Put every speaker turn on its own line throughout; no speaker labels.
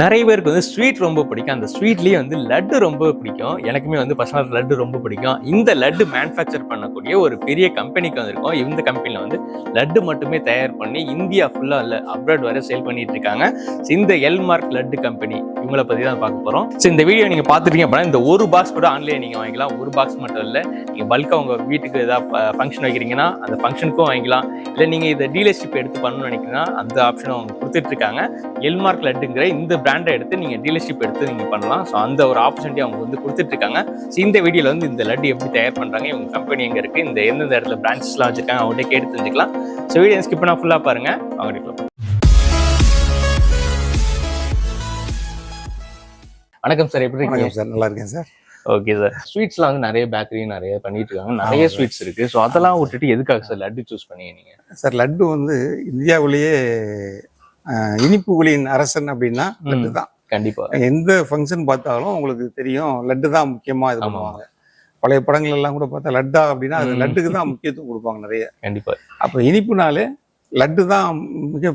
நிறைய பேருக்கு வந்து ஸ்வீட் ரொம்ப பிடிக்கும். அந்த ஸ்வீட்லேயே வந்து லட்டு ரொம்ப பிடிக்கும். எனக்குமே வந்து பர்சனல் லட்டு ரொம்ப பிடிக்கும். இந்த லட்டு மேனுஃபேக்சர் பண்ணக்கூடிய ஒரு பெரிய கம்பெனிக்கு வந்திருக்கோம். இந்த கம்பெனியில் வந்து லட்டு மட்டுமே தயார் பண்ணி இந்தியா ஃபுல்லாக இல்லை அப்ராட் வரை சேல் பண்ணிட்டு இருக்காங்க. இந்த எல்மார்க் லட்டு கம்பெனி இவங்கள பற்றி தான் பார்க்க போகிறோம் ஸோ இந்த வீடியோ நீங்கள் பார்த்துட்டீங்க அப்படின்னா இந்த ஒரு பாக்ஸ் கூட ஆன்லைன் நீங்கள் வாங்கிக்கலாம். ஒரு பாக்ஸ் மட்டும் இல்லை. நீங்கள் பல்காக உங்கள் வீட்டுக்கு ஏதாவது ஃபங்க்ஷன் வைக்கிறீங்கன்னா அந்த ஃபங்க்ஷனுக்கும் வாங்கிக்கலாம். இல்லை நீங்கள் இதை டீலர்ஷிப் எடுத்து பண்ணணும்னு நினைக்கிறீங்கன்னா அந்த ஆப்ஷனும் அவங்க கொடுத்துட்டு இருக்காங்க. எல்மார்க் லட்டுங்கிற இந்த பிராண்டை எடுத்து நீங்கள் டீலர்ஷிப் எடுத்து நீங்கள் பண்ணலாம். ஸோ அந்த ஒரு ஆப்பர்ச்சுனிட்டி அவங்க வந்து கொடுத்துட்டு இருக்காங்க ஸோ இந்த வீடியோவில் வந்து இந்த லட்டு எப்படி தயார் பண்ணுறாங்க இவங்க கம்பெனி எங்கே இருக்குது இந்த எந்தெந்த இடத்துல பிரான்ச்சஸ்லாம் வச்சிருக்காங்க அவங்கள்ட்ட கேட்டு தெரிஞ்சுக்கலாம். ஸோ வீடியோ ஸ்கிப் பண்ணால் ஃபுல்லாக பாருங்கள் அவங்க வணக்கம் சார் எப்படி இருக்கீங்க?
சார் நல்லா இருக்கேன் சார்
ஓகே சார் ஸ்வீட்ஸ்லாம் வந்து நிறைய பேக்கரி நிறைய பண்ணிட்டு இருக்காங்க. நிறைய. ஸ்வீட்ஸ் இருக்கு. ஸோ அதெல்லாம் விட்டுட்டு எதுக்காக சார் லட்டு சூஸ் பண்ணீங்க நீங்க?
சார் லட்டு வந்து இந்தியாவிலேயே இனிப்புகளின் அரசன் அப்படின்னா லட்டு தான்.
கண்டிப்பா.
எந்த ஃபங்க்ஷன் பார்த்தாலும் உங்களுக்கு தெரியும் லட்டு தான் முக்கியமா இது. பண்ணுவாங்க. பழைய படங்கள் எல்லாம் கூட பார்த்தா லட்டா அப்படின்னா அது. லட்டுக்கு தான் முக்கியத்துவம் கொடுப்பாங்க நிறைய.
கண்டிப்பா.
அப்போ இனிப்புனாலே லட்டு தான் மிக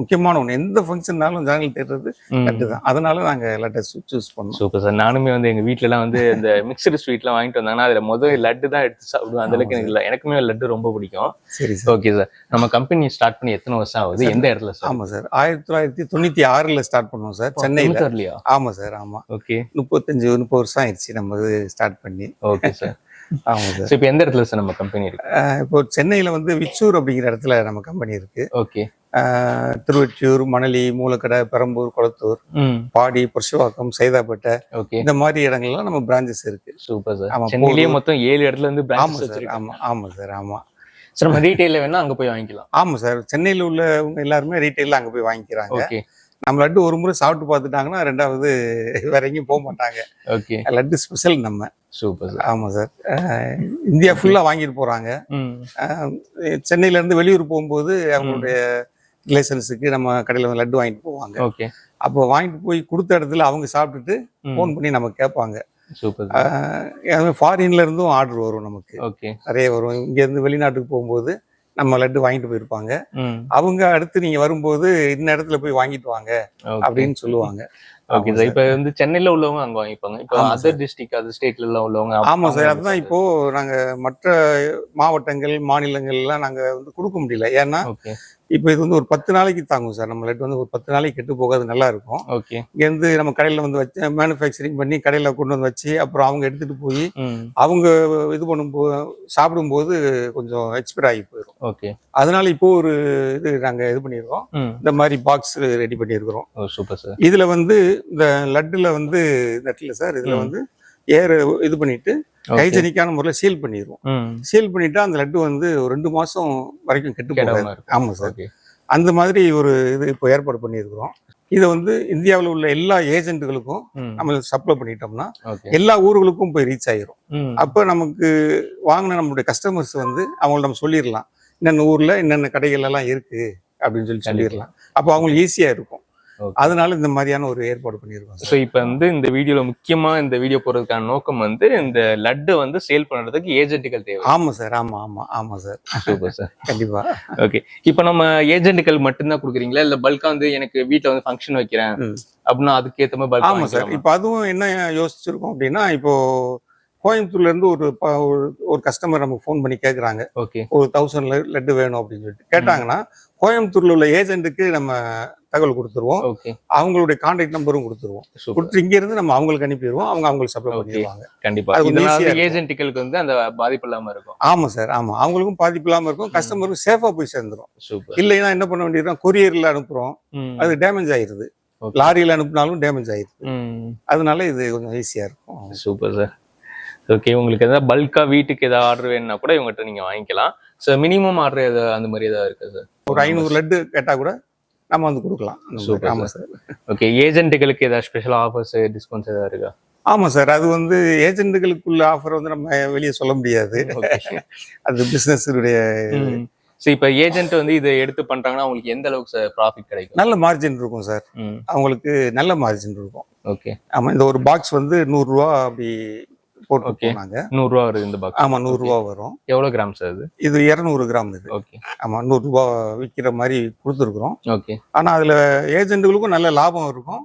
முக்கியமான ஒன்று எந்த ஃபங்க்ஷன்னாலும் ஜனங்கள் தேடுறது லட்டு தான் அதனால நாங்கள் லட்டை சூஸ் பண்ணோம்.
சூப்பர் சார் நானுமே வந்து எங்க வீட்ல எல்லாம் வந்து இந்த மிக்சடு ஸ்வீட்லாம் வாங்கிட்டு வந்தாங்கன்னா அதுல முதல் லட்டு தான் எடுத்து சாப்பிடுவேன். அந்த அளவுக்கு
ஆமா.
எனக்கு இல்லை. எனக்குமே லட்டு ரொம்ப பிடிக்கும்.
சரி சார்
ஓகே சார் நம்ம கம்பெனி ஸ்டார்ட் பண்ணி எத்தனை வருஷம் ஆகுது? எந்த இடத்துல சார்
ஆமாம் சார் ஆயிரத்தி தொள்ளாயிரத்தி தொண்ணூற்றி ஆறில் ஸ்டார்ட் பண்ணோம் சார் சென்னையில். ஆமாம் சார் ஆமாம்
ஓகே
முப்பத்தஞ்சு முப்பது வருஷம் ஆயிடுச்சு நம்ம ஸ்டார்ட் பண்ணி.
ஓகே சார்
ஆமாம் சார்
இப்போ எந்த இடத்துல சார் நம்ம கம்பெனி இருக்கு?
இப்போ சென்னையில் வந்து விச்சூர் அப்படிங்கிற இடத்துல நம்ம கம்பெனி இருக்கு.
ஓகே
திருவொற்றியூர் மணலி மூலக்கடை பெரம்பூர் கொளத்தூர் பாடி புருஷவாக்கம் சைதாப்பேட்டை இந்த மாதிரி இடங்கள்லாம் நம்ம பிரான்ச்சஸ் இருக்கு.
Super sir.
ஆமா,
சென்னையிலேயே. மொத்தம் ஏழு இடத்துல இருந்து பிரான்ச்சஸ்
சார் ஆமாம் ஆமாம் சார் ஆமாம்
சார் நம்ம ரீட்டைல வேணா அங்க போய் வாங்கிக்கலாம்.
ஆமாம் சார் சென்னையில் உள்ளவங்க எல்லாருமே ரீட்டைலில் அங்கே போய் வாங்கிக்கிறாங்க. நம்ம லட்டு ஒரு முறை சாப்பிட்டு பார்த்துட்டாங்கன்னா ரெண்டாவது வேற எங்கேயும் போக மாட்டாங்க.
ஓகே.
லட்டு ஸ்பெஷல் நம்ம.
சூப்பர்
ஆமாம் சார். இந்தியா ஃபுல்லாக வாங்கிட்டு போகிறாங்க
ம்.
சென்னையில இருந்து வெளியூர் போகும்போது அவங்களுடைய ரிலேஷன்ஸுக்கு நம்ம கடையில் வந்து லட்டு வாங்கிட்டு போவாங்க.
ஓகே.
அப்போ வாங்கிட்டு போய் கொடுத்த இடத்துல அவங்க சாப்பிட்டுட்டு ஃபோன் பண்ணி நம்ம கேட்பாங்க.
சூப்பர்.
ஃபாரின்ல இருந்தும் ஆர்டர் வரும் நமக்கு.
ஓகே.
நிறைய வரும். இங்க இருந்து வெளிநாட்டுக்கு போகும்போது நம்ம லட்டு வாங்கிட்டு போயிருப்பாங்க. அவங்க அடுத்து நீங்க வரும்போது இந்த இடத்துல போய் வாங்கிட்டு வாங்க அப்படின்னு சொல்லுவாங்க.
Okay sir. இப்போ வந்து சென்னையில உள்ளவங்க அங்க வாங்கிப்பாங்க. இப்போ அதர் டிஸ்ட்ரிக்ட் அதர் ஸ்டேட்ல எல்லாம் உள்ளவங்க
ஆமா சார். அதுதான் இப்போ நாங்க மற்ற மாவட்டங்கள் மாநிலங்கள் எல்லாம் நாங்க வந்து கொடுக்க முடியல. ஏன்னா இப்போ இது வந்து ஒரு பத்து நாளைக்கு தாங்கும் சார். நம்ம லட்டு வந்து ஒரு பத்து நாளைக்கு கெட்டு போகாது நல்லா இருக்கும்.
ஓகே.
இங்கேருந்து நம்ம கடையில் வந்து வச்சு மேனுஃபேக்சரிங் பண்ணி கடையில் கொண்டு வந்து வச்சு அப்புறம் அவங்க எடுத்துகிட்டு போய் அவங்க இது பண்ணும்போது சாப்பிடும்போது கொஞ்சம் எக்ஸ்பைர் ஆகி போயிடும்
ஓகே.
அதனால இப்போ ஒரு இது நாங்கள் இது பண்ணியிருக்கோம் இந்த மாதிரி பாக்ஸ் ரெடி பண்ணியிருக்கிறோம்
சூப்பர் சார்.
இதில் வந்து இந்த லட்டில் வந்து நட்டில் சார் இதில். வந்து ஏர் இது பண்ணிட்டு ஹைஜெனிக்கான முறையில் சீல் பண்ணிடுவோம் சீல் பண்ணிட்டா அந்த லட்டு வந்து ரெண்டு மாதம் வரைக்கும் கெட்டு போகாது. ஆமாம் சார். அந்த மாதிரி ஒரு இது இப்போ ஏற்பாடு பண்ணியிருக்கிறோம். இதை வந்து இந்தியாவில் உள்ள எல்லா ஏஜென்ட்டுகளுக்கும் நம்ம சப்ளை பண்ணிட்டோம்னா எல்லா ஊர்களுக்கும் போய் ரீச் ஆயிரும். அப்போ நமக்கு வாங்கின நம்மளுடைய கஸ்டமர்ஸ் வந்து அவங்கள்ட்ட நம்ம சொல்லிடலாம். என்னென்ன ஊர்ல என்னென்ன கடைகள் எல்லாம் இருக்கு அப்படின்னு சொல்லி. சொல்லிடலாம். அப்போ அவங்களுக்கு ஈஸியா இருக்கும். அதனால இந்த மாதிரியான ஒரு ஏற்பாடு பண்ணியிருக்கோம்
ஸோ இப்போ வந்து இந்த வீடியோல முக்கியமா இந்த வீடியோ போடுறதுக்கான நோக்கம் வந்து இந்த லட்டு வந்து சேல் பண்றதுக்கு ஏஜென்ட்டுகள் தேவை.
ஆமா சார் ஆமா ஆமா ஆமா சார்.
Super sir.
கண்டிப்பா.
ஓகே இப்போ நம்ம ஏஜென்ட்டுகள் மட்டும்தான் கொடுக்குறீங்களா? இல்ல பல்கா வந்து எனக்கு வீட்ல வந்து ஃபங்க்ஷன் வைக்கிறேன். அப்படின்னா அதுக்கு ஏத்த மாதிரி
ஆமா சார். இப்போ அதுவும் என்ன யோசிச்சிருக்கோம் அப்படின்னா இப்போ கோயம்புத்தூர்ல இருந்து ஒரு ஒரு- கஸ்டமர் நமக்கு ஃபோன் பண்ணி கேட்குறாங்க ஒரு தௌசண்ட் லட்டு வேணும் அப்படின்னு சொல்லிட்டு. கேட்டாங்கன்னா கோயம்புத்தூர்ல உள்ள ஏஜென்ட்டுக்கு நம்ம தகவல் கொடுத்துருவோம். அவங்களுடைய கான்டாக்ட் நம்பரும் கொடுத்துருவோம். கொடுத்து இங்க இருந்து நம்ம அவங்களுக்கு அனுப்பிடுவோம். அவங்க அவங்களுக்கு சப்ளை. பண்ணிடுவாங்க.
கண்டிப்பா. ஏஜென்ட்டுகளுக்கு வந்து அந்த பாதிப்பு இல்லாம இருக்கும்.
ஆமா சார் ஆமா. அவங்களுக்கும் பாதிப்பு இல்லாம இருக்கும். கஸ்டமருக்கும் சேஃபா போய் சேர்ந்துரும்.
சூப்பர்.
இல்லைன்னா என்ன பண்ண வேண்டியதுனா கொரியர்ல அனுப்புறோம். அது டேமேஜ் ஆயிருது. லாரியில அனுப்புனாலும் டேமேஜ் ஆயிருது. அதனால இது கொஞ்சம் ஈஸியா இருக்கும்.
சூப்பர் சார் ஓகே உங்களுக்கு ஏதாவது பல்கா வீட்டுக்கு ஏதாவது ஆர்டர் வேணும்னா கூட இவங்ககிட்ட நீங்க வாங்கிக்கலாம். ஸோ மினிமம் ஆர்டர் ஏதாவது அந்த மாதிரி ஏதாவது இருக்கா சார்
ஒரு ஐநூறு லட்டு கேட்டா கூட நம்ம வந்து கொடுக்கலாம். அந்த மாதிரி.
Super,
ஆமா சார்.
ஓகே ஏஜென்ட்டுகளுக்கு ஏதாவது ஸ்பெஷல் ஆஃபர்ஸ் டிஸ்கவுண்ட்ஸ் ஏதாவது இருக்கா?
ஆமா சார் அது வந்து ஏஜென்ட்டுகளுக்குள்ள ஆஃபர் வந்து நம்ம வெளியே சொல்ல முடியாது. அது பிசினஸுடைய
ஸோ இப்போ ஏஜென்ட் வந்து இதை எடுத்து பண்றாங்கன்னா அவங்களுக்கு எந்த அளவுக்கு சார் ப்ராஃபிட் கிடைக்கும்?
நல்ல மார்ஜின் இருக்கும் சார். அவங்களுக்கு நல்ல மார்ஜின் இருக்கும்.
ஓகே
ஆமா இந்த ஒரு பாக்ஸ் வந்து நூறுரூவா அப்படி போட்டுருக்கோம் நாங்க
நூறுரூவா வருது இந்த பாக்ஸ்
ஆமா நூறு ரூபா வரும்.
எவ்வளோ கிராம்ஸ் அது?
இது இரநூறு கிராம் இது.
ஓகே
ஆமா நூறு ரூபா விற்கிற மாதிரி கொடுத்துருக்குறோம்.
ஓகே
ஆனா அதுல ஏஜென்ட்டுகளுக்கும் நல்ல லாபம் இருக்கும்.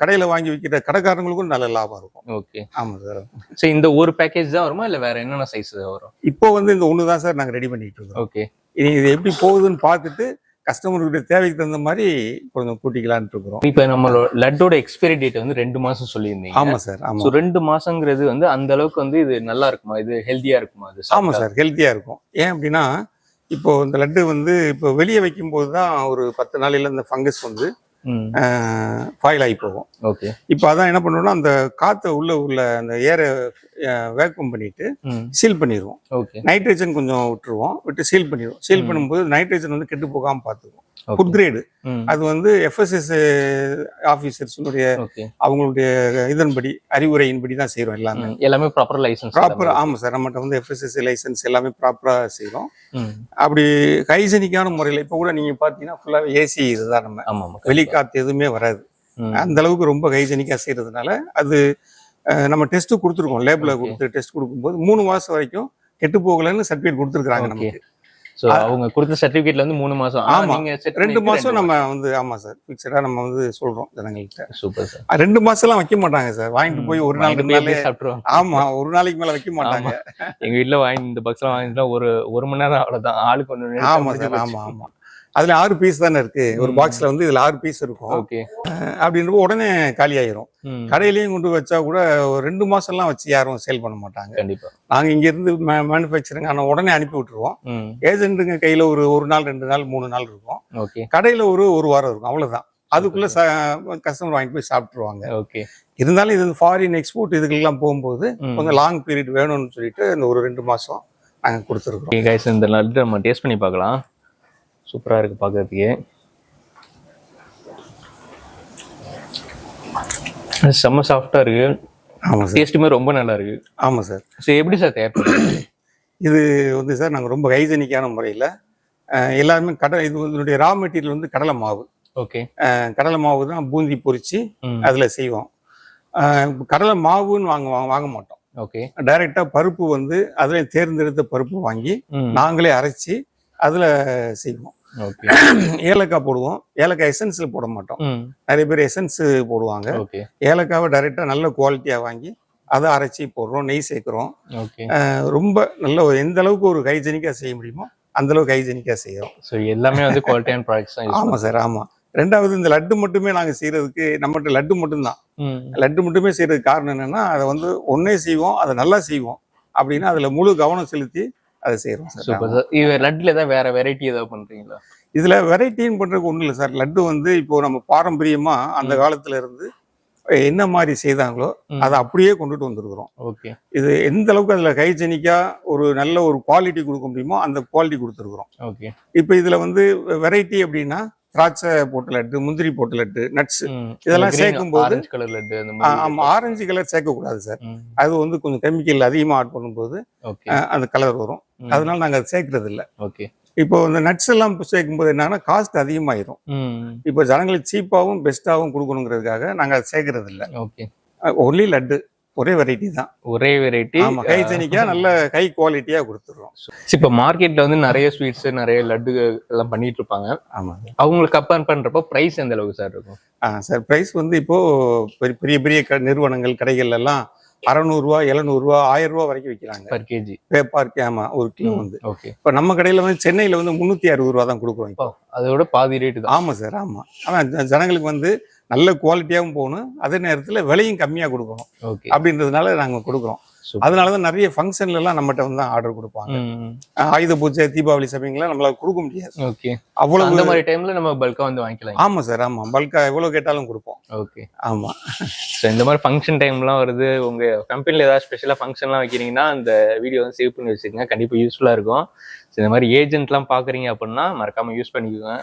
கடையில வாங்கி விற்கிற கடைக்காரங்களுக்கும் நல்ல லாபம் இருக்கும்.
ஓகே
ஆமா சார்
ஸோ இந்த ஒரு பேக்கேஜ் தான் வருமா? இல்லை வேற என்னென்ன சைஸ் வரும்?
இப்போ வந்து இந்த ஒன்று தான் சார் நாங்க ரெடி பண்ணிட்டு இருக்கோம்.
ஓகே
இது எப்படி போகுதுன்னு பார்த்துட்டு கஸ்டமருடைய தேவைக்கு தகுந்த மாதிரி கொஞ்சம் கூட்டிக்கலான்ட்டு இருக்கிறோம்.
இப்போ நம்மளோட லட்டோட எக்ஸ்பைரி டேட் வந்து ரெண்டு மாசம் சொல்லியிருந்தீங்க.
ஆமா சார் ஆமா.
ஸோ ரெண்டு மாசங்கிறது வந்து அந்த அளவுக்கு வந்து இது நல்லா இருக்குமா? இது ஹெல்த்தியா இருக்குமா? அது
ஆமா சார் ஹெல்த்தியா இருக்கும். ஏன் அப்படின்னா இப்போ இந்த லட்டு வந்து இப்போ வெளியே வைக்கும்போது தான் ஒரு பத்து நாளையில இந்த ஃபங்கஸ் வந்து ஃபாயில் ஆகி போகும்.
ஓகே.
இப்போ அதான் என்ன பண்ணணும்னா அந்த காற்றை உள்ள உள்ள அந்த ஏரை வேக்கம் பண்ணிட்டு சீல் பண்ணிடுவோம்
ஓகே.
நைட்ரஜன் கொஞ்சம் விட்டுருவோம். விட்டு சீல் பண்ணிடுவோம் சீல். பண்ணும்போது நைட்ரஜன் வந்து கெட்டு போகாம பார்த்துக்குவோம். ஃபுட் கிரேடு அது வந்து எஃப்எஸ்எஸ் ஆஃபீஸர்ஸுடைய அவங்களுடைய இதன்படி அறிவுரையின்படி தான் செய்கிறோம் எல்லாமே.
எல்லாமே ப்ராப்பர் லைசன்ஸ்
ப்ராப்பர் ஆமாம் சார். நம்மகிட்ட வந்து எஃப்எஸ்எஸ் லைசன்ஸ் எல்லாமே ப்ராப்பராக செய்கிறோம் அப்படி ஹைஜெனிக்கான முறையில் இப்போ கூட நீங்கள் பார்த்தீங்கன்னா ஃபுல்லாக ஏசி இதுதான் நம்ம. வெளிக்காத்து எதுவுமே வராது. அந்த அளவுக்கு ரொம்ப ஹைஜெனிக்காக செய்கிறதுனால அது நம்ம டெஸ்ட்டு கொடுத்துருக்கோம். லேபில். கொடுத்து டெஸ்ட் கொடுக்கும்போது மூணு மாதம் வரைக்கும் கெட்டு போகலைன்னு சர்டிஃபிகேட் கொடுத்துருக்காங்க
Okay.
நமக்கு.
ஸோ அவங்க கொடுத்த சர்டிஃபிகேட்ல வந்து மூணு மாசம்.
ஆமா. ரெண்டு மாதம் நம்ம வந்து ஆமாம் சார். ஃபிக்ஸடாக நம்ம வந்து சொல்கிறோம் ஜனங்கள்கிட்ட.
சூப்பர் சார்
ரெண்டு மாசம்லாம் வைக்க மாட்டாங்க சார். வாங்கிட்டு போய் ஒரு நாள் ரெண்டு நாளே
சாப்பிட்டுருவாங்க.
ஆமா ஒரு நாளைக்கு மேல வைக்க மாட்டாங்க.
எங்க வீட்ல வாங்கி இந்த பக்ஸ்லாம் வாங்கிட்டா ஒரு ஒரு மணி நேரம் அவ்வளவுதான். ஆளுக்கு ஒண்ணு
ஆமா சார் ஆமா ஆமா. அதுல ஆறு பீஸ் தானே இருக்கு. ஒரு. பாக்ஸ்ல வந்து இதுல ஆறு பீஸ் இருக்கும்.
ஓகே.
அப்படின்றப்ப உடனே காலி ஆயிரும் கடையிலயும் கொண்டு வச்சா கூட ஒரு ரெண்டு மாசம் எல்லாம் வச்சு யாரும் சேல் பண்ண மாட்டாங்க.
கண்டிப்பா.
நாங்க இங்க இருந்து மேனுஃபேக்சரிங் ஆனா உடனே அனுப்பி விட்டுருவோம். ஏஜென்ட்டுங்க கையில ஒரு ஒரு நாள் ரெண்டு நாள் மூணு நாள் இருக்கும்.
ஓகே.
கடையில ஒரு ஒரு வாரம் இருக்கும். அவ்வளவுதான். அதுக்குள்ள கஸ்டமர் வாங்கிட்டு போய் சாப்பிட்டுருவாங்க.
ஓகே.
இருந்தாலும் இது ஃபாரின் எக்ஸ்போர்ட் இதுக்கெல்லாம் போகும்போது. கொஞ்சம் லாங் பீரியட் வேணும்னு சொல்லிட்டு இந்த ஒரு ரெண்டு மாசம் நாங்க கொடுத்துருக்கோம்
இந்த லட்டு நம்ம டேஸ்ட் பண்ணி பார்க்கலாம். சூப்பரா இருக்கு பார்க்கறதுக்கே செம்ம சாஃப்டா இருக்கு.
ஆமா சார்.
டேஸ்ட்டுமே ரொம்ப நல்லா இருக்கு.
ஆமா சார்.
ஸோ எப்படி சார் தயார் பண்ணுறீங்க
இது வந்து சார் நாங்கள் ரொம்ப ஹைஜெனிக்கான முறையில் எல்லாருமே கடை இது இதனுடைய ரா மெட்டீரியல் வந்து கடலை மாவு.
ஓகே
கடலை மாவு தான் பூந்தி பொரிச்சு
ம்.
அதில் செய்வோம். கடலை மாவுன்னு வாங்க வாங்க- வாங்க மாட்டோம்.
ஓகே
டைரெக்டாக பருப்பு வந்து அதில் தேர்ந்தெடுத்த பருப்பு வாங்கி நாங்களே அரைச்சி அதில் செய்வோம். ஏலக்காய் போடுவோம். ஏலக்காய் எசன்ஸில் போட மாட்டோம். நிறைய பேர் எசன்ஸ் போடுவாங்க. ஏலக்காவை டைரெக்டாக நல்ல குவாலிட்டியாக வாங்கி அதை அரைச்சி போடுறோம் நெய் சேர்க்குறோம். ரொம்ப நல்ல ஒரு எந்த அளவுக்கு ஒரு ஹைஜெனிக்காக செய்ய முடியுமோ அந்த அளவுக்கு ஹைஜெனிக்காக செய்கிறோம்
ஸோ எல்லாமே வந்து குவாலிட்டியான ப்ராடக்ட்ஸ் தான்
ஆமாம் சார் ஆமாம் ரெண்டாவது இந்த லட்டு மட்டுமே நாங்கள் செய்கிறதுக்கு நம்மகிட்ட லட்டு மட்டும்தான். லட்டு மட்டுமே செய்கிறதுக்கு காரணம் என்னென்னா அதை வந்து ஒன்றே செய்வோம் அதை நல்லா செய்வோம். அப்படின்னா அதில் முழு கவனம் செலுத்தி அதை செய்கிறோம் சார்.
Super sir. இது லட்டுல ஏதாவது வேற வெரைட்டி ஏதாவது பண்றீங்களா?
இதில் வெரைட்டின்னு பண்ணுறதுக்கு ஒன்றும் இல்லை சார். லட்டு வந்து இப்போ நம்ம பாரம்பரியமாக அந்த. காலத்துல இருந்து என்ன மாதிரி செய்தாங்களோ. அதை அப்படியே கொண்டுட்டு வந்திருக்கிறோம்.
ஓகே.
இது எந்த அளவுக்கு அதில் ஹைஜெனிக்காக ஒரு நல்ல ஒரு குவாலிட்டி கொடுக்க முடியுமோ அந்த குவாலிட்டி கொடுத்துருக்குறோம்.
ஓகே.
இப்போ இதில் வந்து வெரைட்டி அப்படின்னா திராட்சை போட்ட லட்டு முந்திரி போட்ட லட்டு நட்ஸ் இதெல்லாம் சேர்க்கும்போது-
ஆரஞ்சு கலர் லட்டு
ஆமாம் ஆரஞ்சு கலர் சேர்க்கக்கூடாது சார். அது வந்து கொஞ்சம் கெமிக்கல் அதிகமாக ஆட் பண்ணும்போது அந்த கலர் வரும். அதனால நாங்கள் அதை சேர்க்கறது இல்லை
ஓகே.
இப்போ இந்த நட்ஸ் எல்லாம் இப்ப சேர்க்கும்போது என்னன்னா காஸ்ட் அதிகமாயிரும். இப்போ ஜனங்களுக்கு சீப்பாகவும் பெஸ்ட்டாகவும் கொடுக்கணுங்கிறதுக்காக நாங்கள் அதை சேர்க்கறது இல்லை
ஓகே
ஒன்லி லட்டு. ஒரே வெரைட்டி தான்.
ஒரே வெரைட்டி
ஆமா ஹைஜெனிக்கா நல்ல ஹை குவாலிட்டியா கொடுத்துடுறோம்.
இப்போ மார்க்கெட்ல வந்து நிறைய ஸ்வீட்ஸ் நிறைய லட்டு எல்லாம் பண்ணிட்டு இருப்பாங்க.
ஆமா.
அவங்களுக்கு கம்பேர் பண்றப்போ பிரைஸ் எந்த அளவுக்கு சார் இருக்கும்?
ஆ சார் ப்ரைஸ் வந்து இப்போ பெரிய பெரிய க நிறுவனங்கள் கடைகள் எல்லாம் அறநூறுவா எழுநூறுவா ஆயிரம் ரூபா வரைக்கும் விற்கிறாங்க
பர் கேஜி
பேப்பார்க்கு ஆமா ஒரு கிலோ வந்து.
ஓகே
இப்போ நம்ம கடையில வந்து சென்னையில வந்து முந்நூற்றி அறுபது ரூபா தான் கொடுக்குறோம் இப்போ.
அதோட பாதி ரேட்டு தான்.
ஆமா சார் ஆமா. ஆனால் ஜனங்களுக்கு வந்து நல்ல குவாலிட்டியாகவும் போகணும். அதே நேரத்தில் விலையும் கம்மியாக கொடுக்கணும்.
ஓகே
அப்படின்றதுனால நாங்கள் கொடுக்குறோம். அதனால தான் நிறைய ஃபங்க்ஷன்ல எல்லாம் நம்மகிட்ட வந்து ஆர்டர் கொடுப்பாங்க. ஆயுத பூஜை தீபாவளி சமயங்கள்லாம் நம்மளால கொடுக்க முடியாது.
ஓகே
அவ்வளவு
அந்த மாதிரி டைம்ல நம்ம பல்கா வந்து வாங்கிக்கலாம்.
ஆமா சார் ஆமா. பல்கா எவ்வளவு கேட்டாலும் கொடுப்போம்.
ஓகே
ஆமா.
ஸோ இந்த மாதிரி ஃபங்க்ஷன் டைம்லாம் வருது. உங்க கம்பெனில ஏதாவது ஸ்பெஷலாக ஃபங்க்ஷன்லாம் வைக்கிறீங்கன்னா அந்த வீடியோ வந்து சேவ் பண்ணி வச்சுக்கோங்க. கண்டிப்பாக யூஸ்ஃபுல்லாக இருக்கும். ஸோ இந்த மாதிரி ஏஜென்ட்லாம் பார்க்குறீங்க அப்படின்னா மறக்காம யூஸ் பண்ணிக்கோங்க.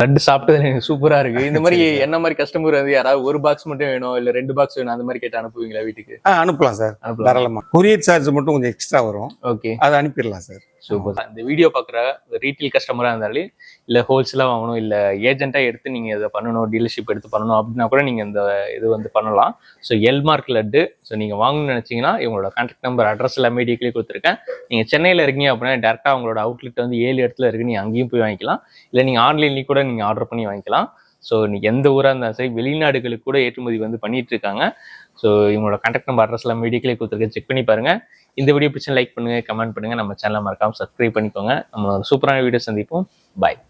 லட்டு சாப்பிட்டது எனக்கு சூப்பராக இருக்கு. இந்த மாதிரி என்ன மாதிரி கஸ்டமர் வந்து யாராவது ஒரு பாக்ஸ் மட்டும் வேணும் இல்லை ரெண்டு பாக்ஸ் வேணும் அந்த மாதிரி கேட்டு அனுப்புவீங்களா வீட்டுக்கு?
அனுப்பலாம் சார். தாராளமா. கொரியர் சார்ஜ் மட்டும் கொஞ்சம் எக்ஸ்ட்ரா வரும்.
ஓகே
அதை அனுப்பிடலாம் சார்.
சூப்பர் இந்த வீடியோ பார்க்குற ரீட்டைல் கஸ்டமராக இருந்தாலும் இல்லை ஹோல்சேலாக வாங்கணும் இல்லை ஏஜென்ட்டாக எடுத்து நீங்கள் இதை பண்ணணும் டீலர்ஷிப் எடுத்து பண்ணணும் அப்படின்னா கூட நீங்கள் இந்த இது வந்து பண்ணலாம். ஸோ எல்மார்க் லட்டு ஸோ நீங்கள் வாங்கணும்னு நினச்சிங்கன்னா இவங்களோட கான்டாக்ட் நம்பர் அட்ரஸ் எல்லாமே டீட்டெயிலே கொடுத்துருக்கேன். நீங்கள் சென்னையில் இருக்கீங்க அப்படின்னா டேரெக்டாக அவங்களோட அவுட்லெட் வந்து ஏழு இடத்துல இருக்குது நீங்கள் அங்கேயும் போய் வாங்கிக்கலாம். இல்லை நீங்கள் ஆன்லைன்லேயும் கூட நீங்கள் ஆர்டர் பண்ணி வாங்கிக்கலாம். ஸோ நீங்கள் எந்த ஊராக இருந்தாலும் சரி வெளிநாடுகளுக்கு கூட ஏற்றுமதி வந்து பண்ணிட்டு இருக்காங்க. ஸோ இவங்களோட கான்டாக்ட் நம்பர் அட்ரஸ் எல்லாம் வீடியோக்களே கொடுத்துருக்கேன். செக் பண்ணி பாருங்க. இந்த வீடியோ பிடிச்சி லைக் பண்ணுங்க கமெண்ட் பண்ணுங்க. நம்ம சேனலை மறக்காம சப்ஸ்கிரைப் பண்ணிக்கோங்க. நம்ம சூப்பரான வீடியோ சந்திப்போம். பாய்